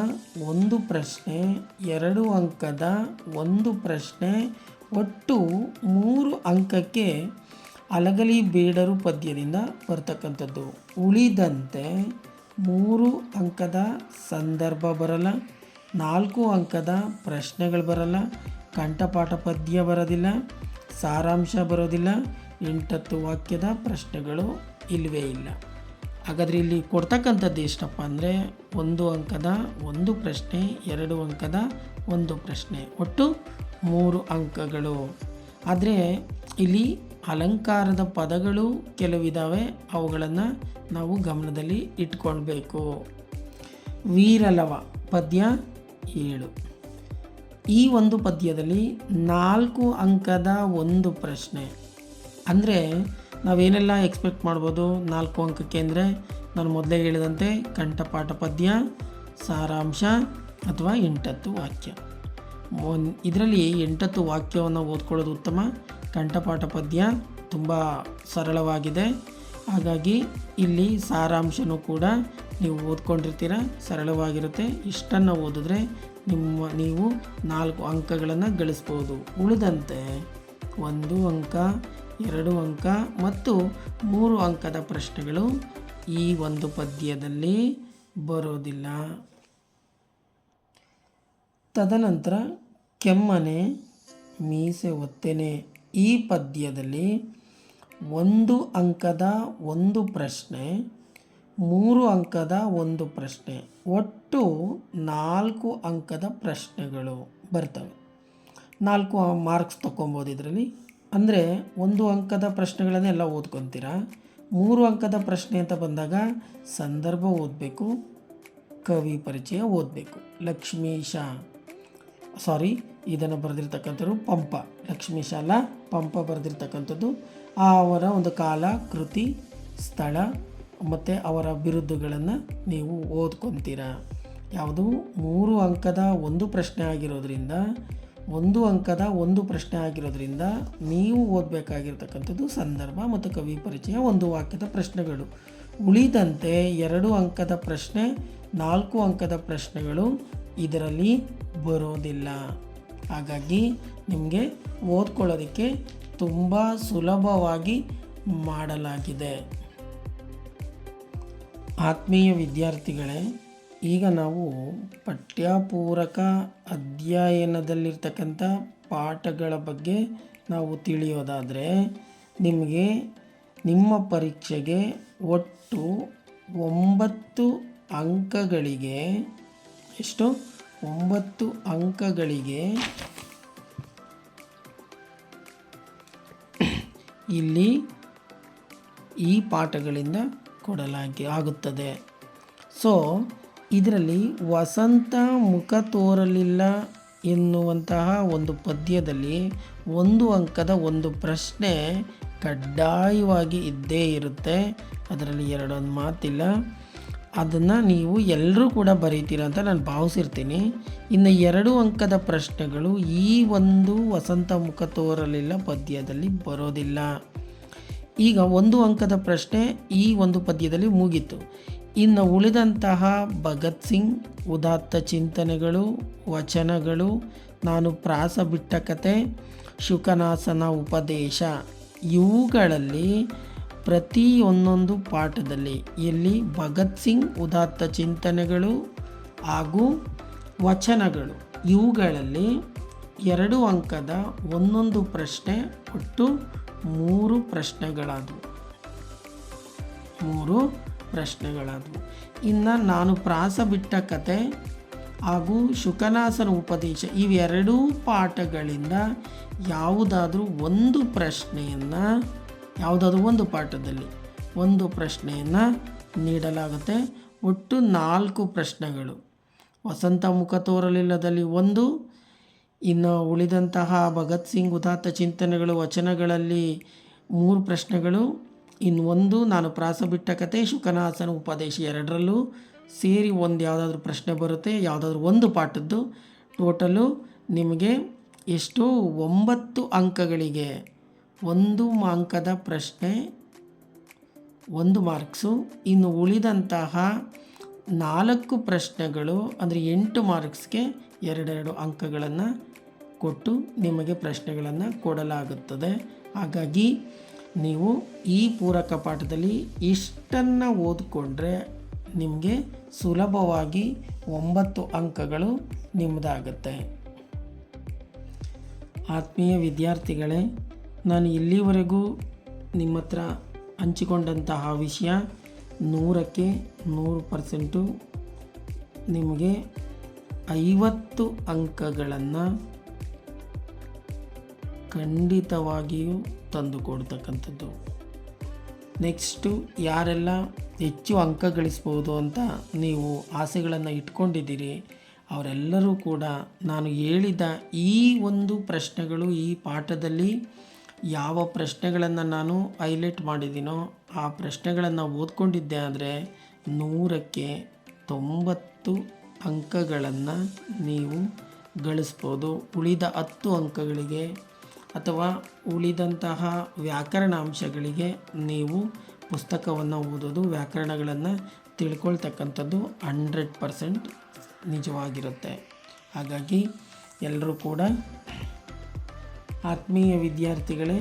ಒಂದು ಪ್ರಶ್ನೆ, ಎರಡು ಅಂಕದ ಒಂದು ಪ್ರಶ್ನೆ, ಒಟ್ಟು ಮೂರು ಅಂಕಕ್ಕೆ ಅಲಗಲಿ ಬೇಡರು ಪದ್ಯದಿಂದ ಬರ್ತಕ್ಕಂಥದ್ದು. ಉಳಿದಂತೆ ಮೂರು ಅಂಕದ ಸಂದರ್ಭ ಬರಲ್ಲ, ನಾಲ್ಕು ಅಂಕದ ಪ್ರಶ್ನೆಗಳು ಬರಲ್ಲ, ಕಂಠಪಾಠ ಪದ್ಯ ಬರೋದಿಲ್ಲ, ಸಾರಾಂಶ ಬರೋದಿಲ್ಲ, ಎಂಟತ್ತು ವಾಕ್ಯದ ಪ್ರಶ್ನೆಗಳು ಇಲ್ಲವೇ ಇಲ್ಲ. ಹಾಗಾದರೆ ಇಲ್ಲಿ ಕೊಡ್ತಕ್ಕಂಥದ್ದು ಎಷ್ಟಪ್ಪ ಅಂದರೆ ಒಂದು ಅಂಕದ ಒಂದು ಪ್ರಶ್ನೆ, ಎರಡು ಅಂಕದ ಒಂದು ಪ್ರಶ್ನೆ, ಒಟ್ಟು ಮೂರು ಅಂಕಗಳು. ಆದರೆ ಇಲ್ಲಿ ಅಲಂಕಾರದ ಪದಗಳು ಕೆಲವಿದ್ದಾವೆ ಅವುಗಳನ್ನು ನಾವು ಗಮನದಲ್ಲಿ ಇಟ್ಕೊಳ್ಬೇಕು. ವೀರಲವ ಪದ್ಯ ಏಳು. ಈ ಒಂದು ಪದ್ಯದಲ್ಲಿ ನಾಲ್ಕು ಅಂಕದ ಒಂದು ಪ್ರಶ್ನೆ. ಅಂದರೆ ನಾವೇನೆಲ್ಲ ಎಕ್ಸ್ಪೆಕ್ಟ್ ಮಾಡ್ಬೋದು ನಾಲ್ಕು ಅಂಕಕ್ಕೆ ಅಂದರೆ ನಾನು ಮೊದಲೇ ಹೇಳಿದಂತೆ ಕಂಠಪಾಠ ಪದ್ಯ, ಸಾರಾಂಶ ಅಥವಾ ಎಂಟತ್ತು ವಾಕ್ಯ. ಇದರಲ್ಲಿ ಎಂಟತ್ತು ವಾಕ್ಯವನ್ನು ಓದ್ಕೊಳ್ಳೋದು ಉತ್ತಮ. ಕಂಠಪಾಠ ಪದ್ಯ ತುಂಬ ಸರಳವಾಗಿದೆ. ಹಾಗಾಗಿ ಇಲ್ಲಿ ಸಾರಾಂಶನೂ ಕೂಡ ನೀವು ಓದ್ಕೊಂಡಿರ್ತೀರ, ಸರಳವಾಗಿರುತ್ತೆ. ಇಷ್ಟನ್ನು ಓದಿದ್ರೆ ನಿಮ್ಮ, ನೀವು ನಾಲ್ಕು ಅಂಕಗಳನ್ನು ಗಳಿಸ್ಬೋದು. ಉಳಿದಂತೆ ಒಂದು ಅಂಕ, ಎರಡು ಅಂಕ ಮತ್ತು ಮೂರು ಅಂಕದ ಪ್ರಶ್ನೆಗಳು ಈ ಒಂದು ಪದ್ಯದಲ್ಲಿ ಬರೋದಿಲ್ಲ. ತದನಂತರ ಕೆಮ್ಮನೆ, ಮೀಸೆ ಒತ್ತೆನೆ. ಈ ಪದ್ಯದಲ್ಲಿ ಒಂದು ಅಂಕದ ಒಂದು ಪ್ರಶ್ನೆ, ಮೂರು ಅಂಕದ ಒಂದು ಪ್ರಶ್ನೆ, ಒಟ್ಟು ನಾಲ್ಕು ಅಂಕದ ಪ್ರಶ್ನೆಗಳು ಬರ್ತವೆ. ನಾಲ್ಕು ಮಾರ್ಕ್ಸ್ ತೊಗೊಬೋದು ಇದರಲ್ಲಿ. ಅಂದರೆ ಒಂದು ಅಂಕದ ಪ್ರಶ್ನೆಗಳನ್ನೆಲ್ಲ ಓದ್ಕೊತೀರ? ಮೂರು ಅಂಕದ ಪ್ರಶ್ನೆ ಅಂತ ಬಂದಾಗ ಸಂದರ್ಭ ಓದಬೇಕು, ಕವಿ ಪರಿಚಯ ಓದಬೇಕು. ಲಕ್ಷ್ಮೀಶ ಸಾರಿ ಇದನ್ನು ಬರೆದಿರ್ತಕ್ಕಂಥವ್ರು ಪಂಪ. ಲಕ್ಷ್ಮೀಶಾಲ ಪಂಪ ಬರೆದಿರ್ತಕ್ಕಂಥದ್ದು. ಆ ಅವರ ಒಂದು ಕಾಲ, ಕೃತಿ, ಸ್ಥಳ, ಮತ್ತು ಅವರ ಬಿರುದುಗಳನ್ನು ನೀವು ಓದ್ಕೊತೀರ? ಯಾವುದು? ಮೂರು ಅಂಕದ ಒಂದು ಪ್ರಶ್ನೆ ಆಗಿರೋದ್ರಿಂದ, ಒಂದು ಅಂಕದ ಒಂದು ಪ್ರಶ್ನೆ ಆಗಿರೋದ್ರಿಂದ ನೀವು ಓದಬೇಕಾಗಿರ್ತಕ್ಕಂಥದ್ದು ಸಂದರ್ಭ ಮತ್ತು ಕವಿ ಪರಿಚಯ ಒಂದು ವಾಕ್ಯದ ಪ್ರಶ್ನೆಗಳು. ಉಳಿದಂತೆ ಎರಡು ಅಂಕದ ಪ್ರಶ್ನೆ, ನಾಲ್ಕು ಅಂಕದ ಪ್ರಶ್ನೆಗಳು ಇದರಲ್ಲಿ ಬರೋದಿಲ್ಲ. ಹಾಗಾಗಿ ನಿಮಗೆ ಓದ್ಕೊಳ್ಳೋದಕ್ಕೆ ತುಂಬ ಸುಲಭವಾಗಿ ಮಾಡಲಾಗಿದೆ. ಆತ್ಮೀಯ ವಿದ್ಯಾರ್ಥಿಗಳೇ, ಈಗ ನಾವು ಪಠ್ಯಪೂರಕ ಅಧ್ಯಯನದಲ್ಲಿರ್ತಕ್ಕಂಥ ಪಾಠಗಳ ಬಗ್ಗೆ ನಾವು ತಿಳಿಯೋದಾದರೆ, ನಿಮಗೆ ನಿಮ್ಮ ಪರೀಕ್ಷೆಗೆ ಒಟ್ಟು ಒಂಬತ್ತು ಅಂಕಗಳಿಗೆ ಎಷ್ಟು? ಒಂಬತ್ತು ಅಂಕಗಳಿಗೆ ಇಲ್ಲಿ ಈ ಪಾಠಗಳಿಂದ ಕೊಡಲಾಗಿ ಆಗುತ್ತದೆ. ಸೊ ಇದರಲ್ಲಿ ವಸಂತ ಮುಖ ತೋರಲಿಲ್ಲ ಎನ್ನುವಂತಹ ಒಂದು ಪದ್ಯದಲ್ಲಿ ಒಂದು ಅಂಕದ ಒಂದು ಪ್ರಶ್ನೆ ಕಡ್ಡಾಯವಾಗಿ ಇದ್ದೇ ಇರುತ್ತೆ. ಅದರಲ್ಲಿ ಎರಡೊಂದು ಮಾತಿಲ್ಲ. ಅದನ್ನು ನೀವು ಎಲ್ಲರೂ ಕೂಡ ಬರೀತೀರ ಅಂತ ನಾನು ಭಾವಿಸಿರ್ತೀನಿ. ಇನ್ನು ಎರಡು ಅಂಕದ ಪ್ರಶ್ನೆಗಳು ಈ ಒಂದು ವಸಂತ ಮುಖ ತೋರಲಿಲ್ಲ, ಪದ್ಯದಲ್ಲಿ ಬರೋದಿಲ್ಲ. ಈಗ ಒಂದು ಅಂಕದ ಪ್ರಶ್ನೆ ಈ ಒಂದು ಪದ್ಯದಲ್ಲಿ ಮುಗೀತು. ಇನ್ನು ಉಳಿದಂತಹ ಭಗತ್ ಸಿಂಗ್, ಉದಾತ್ತ ಚಿಂತನೆಗಳು, ವಚನಗಳು, ನಾನು ಪ್ರಾಸ ಬಿಟ್ಟ ಕತೆ, ಶುಕನಾಸನ ಉಪದೇಶ, ಇವುಗಳಲ್ಲಿ ಪ್ರತಿ ಒಂದೊಂದು ಪಾಠದಲ್ಲಿ ಇಲ್ಲಿ ಭಗತ್ ಸಿಂಗ್ ಉದಾತ್ತ ಚಿಂತನೆಗಳು ಹಾಗೂ ವಚನಗಳು. ಇವುಗಳಲ್ಲಿ ಎರಡು ಅಂಕದ ಒಂದೊಂದು ಪ್ರಶ್ನೆ ಒಟ್ಟು ಮೂರು ಪ್ರಶ್ನೆಗಳಾದವು. ಮೂರು ಪ್ರಶ್ನೆಗಳಾದವು. ಇನ್ನು ನಾನು ಪ್ರಾಸ ಬಿಟ್ಟ ಕತೆ ಹಾಗೂ ಶುಕನಾಸನ ಉಪದೇಶ ಇವೆರಡೂ ಪಾಠಗಳಿಂದ ಯಾವುದಾದ್ರೂ ಒಂದು ಪ್ರಶ್ನೆಯನ್ನು ಯಾವುದಾದ್ರೂ ಒಂದು ಪಾಠದಲ್ಲಿ ಒಂದು ಪ್ರಶ್ನೆಯನ್ನು ನೀಡಲಾಗುತ್ತೆ. ಒಟ್ಟು ನಾಲ್ಕು ಪ್ರಶ್ನೆಗಳು. ವಸಂತ ಮುಖ ತೋರಲಿಲ್ಲದಲ್ಲಿ ಒಂದು. ಇನ್ನು ಉಳಿದಂತಹ ಭಗತ್ ಸಿಂಗ್ ಉದಾತ್ತ ಚಿಂತನೆಗಳು, ವಚನಗಳಲ್ಲಿ ಮೂರು ಪ್ರಶ್ನೆಗಳು. ಇನ್ನು ಒಂದು, ನಾನು ಪ್ರಾಸ ಬಿಟ್ಟ ಕತೆ, ಶುಕನಾಸನ ಉಪದೇಶ ಎರಡರಲ್ಲೂ ಸೇರಿ ಒಂದು ಯಾವುದಾದ್ರೂ ಪ್ರಶ್ನೆ ಬರುತ್ತೆ, ಯಾವುದಾದ್ರೂ ಒಂದು ಪಾಠದ್ದು. ಟೋಟಲು ನಿಮಗೆ ಎಷ್ಟು ಒಂಬತ್ತು ಅಂಕಗಳಿಗೆ ಒಂದು ಅಂಕದ ಪ್ರಶ್ನೆ, ಒಂದು ಮಾರ್ಕ್ಸು. ಇನ್ನು ಉಳಿದಂತಹ ನಾಲ್ಕು ಪ್ರಶ್ನೆಗಳು, ಅಂದರೆ ಎಂಟು ಮಾರ್ಕ್ಸ್ಗೆ ಎರಡೆರಡು ಅಂಕಗಳನ್ನು ಕೊಟ್ಟು ನಿಮಗೆ ಪ್ರಶ್ನೆಗಳನ್ನು ಕೊಡಲಾಗುತ್ತದೆ. ಹಾಗಾಗಿ ನೀವು ಈ ಪೂರಕ ಪಾಠದಲ್ಲಿ ಇಷ್ಟನ್ನು ಓದಿಕೊಂಡ್ರೆ ನಿಮಗೆ ಸುಲಭವಾಗಿ ಒಂಬತ್ತು ಅಂಕಗಳು ನಿಮ್ಮದಾಗುತ್ತೆ ಆತ್ಮೀಯ ವಿದ್ಯಾರ್ಥಿಗಳೇ ನಾನು ಇಲ್ಲಿವರೆಗೂ ನಿಮ್ಮ ಹತ್ರ ಹಂಚಿಕೊಂಡಂತಹ ವಿಷಯ ನೂರಕ್ಕೆ ನೂರು ಪರ್ಸೆಂಟು ನಿಮಗೆ ಐವತ್ತು ಅಂಕಗಳನ್ನು ಖಂಡಿತವಾಗಿಯೂ ತಂದು ಕೊಡ್ತಕ್ಕಂಥದ್ದು. ನೆಕ್ಸ್ಟು ಯಾರೆಲ್ಲ ಹೆಚ್ಚು ಅಂಕ ಗಳಿಸ್ಬೋದು ಅಂತ ನೀವು ಆಸೆಗಳನ್ನು ಇಟ್ಕೊಂಡಿದ್ದೀರಿ, ಅವರೆಲ್ಲರೂ ಕೂಡ ನಾನು ಹೇಳಿದ ಈ ಒಂದು ಪ್ರಶ್ನೆಗಳು ಈ ಪಾಠದಲ್ಲಿ ಯಾವ ಪ್ರಶ್ನೆಗಳನ್ನು ನಾನು ಹೈಲೈಟ್ ಮಾಡಿದ್ದೀನೋ ಆ ಪ್ರಶ್ನೆಗಳನ್ನು ಓದ್ಕೊಂಡಿದ್ದೆ ಆದರೆ ನೂರಕ್ಕೆ ತೊಂಬತ್ತು ಅಂಕಗಳನ್ನು ನೀವು ಗಳಿಸ್ಬೋದು. ಉಳಿದ ಹತ್ತು ಅಂಕಗಳಿಗೆ ಅಥವಾ ಉಳಿದಂತಹ ವ್ಯಾಕರಣ ಅಂಶಗಳಿಗೆ ನೀವು ಪುಸ್ತಕವನ್ನು ಓದೋದು, ವ್ಯಾಕರಣಗಳನ್ನು ತಿಳ್ಕೊಳ್ತಕ್ಕಂಥದ್ದು ಹಂಡ್ರೆಡ್ ಪರ್ಸೆಂಟ್ ನಿಜವಾಗಿರುತ್ತೆ. ಹಾಗಾಗಿ ಎಲ್ಲರೂ ಕೂಡ ಆತ್ಮೀಯ ವಿದ್ಯಾರ್ಥಿಗಳೇ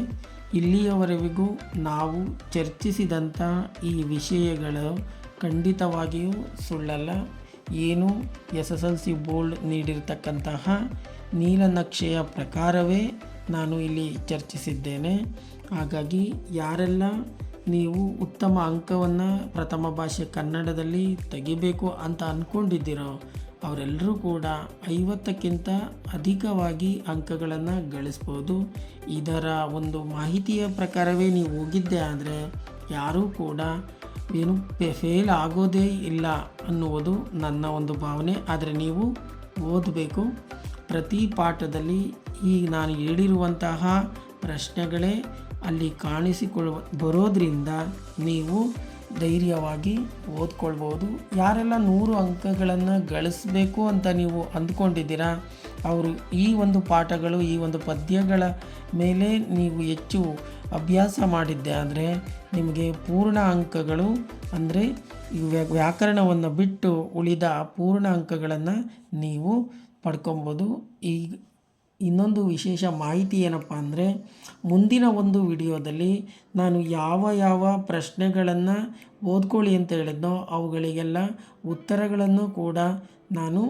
ಇಲ್ಲಿಯವರೆಗೂ ನಾವು ಚರ್ಚಿಸಿದಂಥ ಈ ವಿಷಯಗಳು ಖಂಡಿತವಾಗಿಯೂ ಸುಳ್ಳಲ್ಲ. ಏನು S S L C board ನೀಡಿರ್ತಕ್ಕಂತಹ ನೀಲನಕ್ಷೆಯ ಪ್ರಕಾರವೇ ನಾನು ಇಲ್ಲಿ ಚರ್ಚಿಸಿದ್ದೇನೆ. ಹಾಗಾಗಿ ಯಾರೆಲ್ಲ ನೀವು ಉತ್ತಮ ಅಂಕವನ್ನು ಪ್ರಥಮ ಭಾಷೆ ಕನ್ನಡದಲ್ಲಿ ತೆಗಿಬೇಕು ಅಂತ ಅಂದ್ಕೊಂಡಿದ್ದೀರೋ ಅವರೆಲ್ಲರೂ ಕೂಡ ಐವತ್ತಕ್ಕಿಂತ ಅಧಿಕವಾಗಿ ಅಂಕಗಳನ್ನು ಗಳಿಸ್ಬೋದು. ಇದರ ಒಂದು ಮಾಹಿತಿಯ ಪ್ರಕಾರವೇ ನೀವು ಹೋಗಿದ್ದೆ ಆದರೆ ಯಾರೂ ಕೂಡ ಏನು ಫೇಲ್ ಆಗೋದೇ ಇಲ್ಲ ಅನ್ನುವುದು ನನ್ನ ಒಂದು ಭಾವನೆ. ಆದರೆ ನೀವು ಓದಬೇಕು. ಪ್ರತಿ ಪಾಠದಲ್ಲಿ ಈ ನಾನು ಹೇಳಿರುವಂತಹ ಪ್ರಶ್ನೆಗಳೇ ಅಲ್ಲಿ ಕಾಣಿಸಿಕೊಳ್ಳುವ, ಬರೋದ್ರಿಂದ ನೀವು ಧೈರ್ಯವಾಗಿ ಓದ್ಕೊಳ್ಬೋದು. ಯಾರೆಲ್ಲ ನೂರು ಅಂಕಗಳನ್ನು ಗಳಿಸಬೇಕು ಅಂತ ನೀವು ಅಂದ್ಕೊಂಡಿದ್ದೀರಾ, ಅವರು ಈ ಒಂದು ಪಾಠಗಳು, ಈ ಒಂದು ಪದ್ಯಗಳ ಮೇಲೆ ನೀವು ಹೆಚ್ಚು ಅಭ್ಯಾಸ ಮಾಡಿದ್ದೆ ಆದರೆ ನಿಮಗೆ ಪೂರ್ಣ ಅಂಕಗಳು ಅಂದರೆ ಈ ವ್ಯಾ- ವ್ಯಾಕರಣವನ್ನು ಬಿಟ್ಟು ಉಳಿದ ಪೂರ್ಣ ಅಂಕಗಳನ್ನು ನೀವು ಪಡ್ಕೊಬೋದು. ಈ ಇನ್ನೊಂದು ವಿಶೇಷ ಮಾಹಿತಿ ಏನಪ್ಪ ಅಂದರೆ, ಮುಂದಿನ ಒಂದು ವಿಡಿಯೋದಲ್ಲಿ ನಾನು ಯಾವ ಯಾವ ಪ್ರಶ್ನೆಗಳನ್ನು ಓದ್ಕೊಳ್ಳಿ ಅಂತ ಹೇಳಿದ್ನೋ ಅವುಗಳಿಗೆಲ್ಲ ಉತ್ತರಗಳನ್ನು ಕೂಡ ನಾನು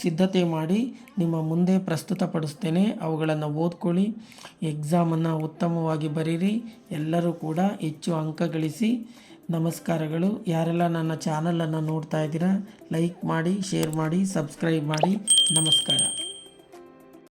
ಸಿದ್ಧತೆ ಮಾಡಿ ನಿಮ್ಮ ಮುಂದೆ ಪ್ರಸ್ತುತಪಡಿಸ್ತೇನೆ. ಅವುಗಳನ್ನು ಓದ್ಕೊಳ್ಳಿ ಎಕ್ಸಾಮನ್ನು ಉತ್ತಮವಾಗಿ ಬರೀರಿ, ಎಲ್ಲರೂ ಕೂಡ ಹೆಚ್ಚು ಅಂಕ ಗಳಿಸಿ ನಮಸ್ಕಾರಗಳು. ಯಾರೆಲ್ಲ ನನ್ನ ಚಾನಲನ್ನು ನೋಡ್ತಾ ಇದ್ದೀರಾ ಲೈಕ್ ಮಾಡಿ ಶೇರ್ ಮಾಡಿ ಸಬ್ಸ್ಕ್ರೈಬ್ ಮಾಡಿ. ನಮಸ್ಕಾರ.